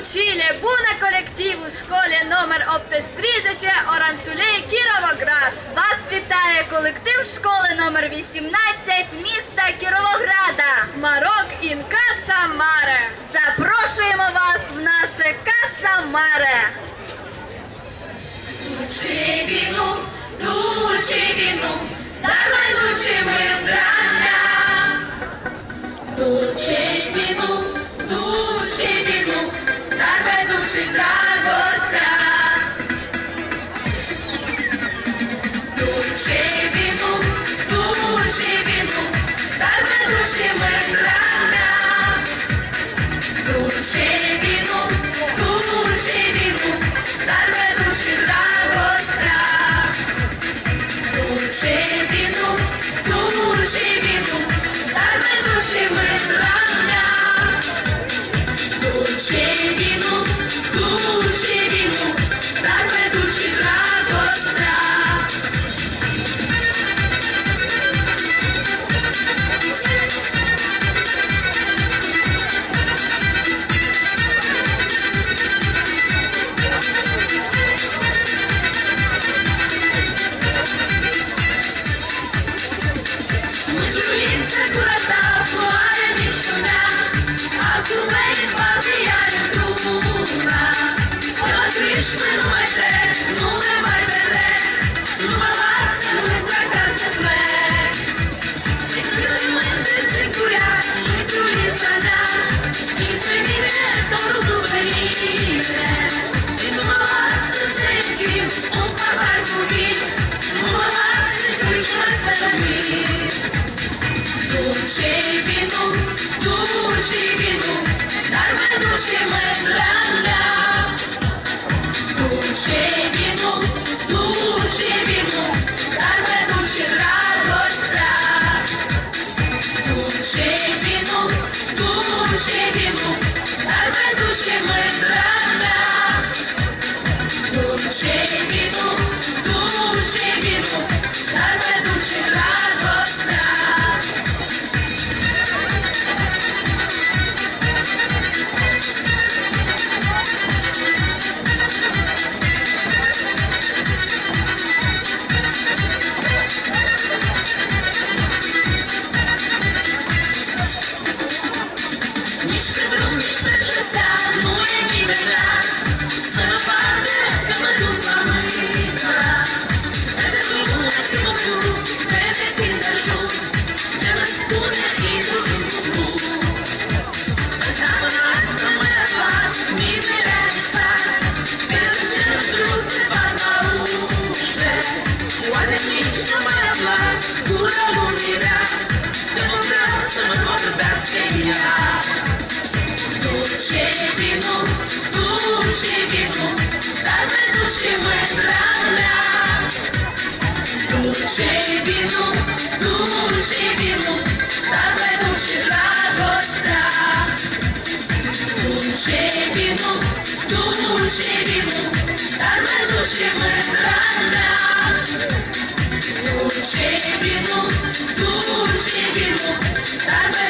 учили Буна колективу школі номер Оптестріжече Ораншулей Кіровоград. Вас вітає колектив школи номер 18 міста Кіровограда. Марок Інка Самаре. Запрошуємо вас в наше Касамаре. Дучи віну, дучи віну, давай лучи ми брата. Дучи віну, Christmas. Душі віну, дарме душі ми. Amen.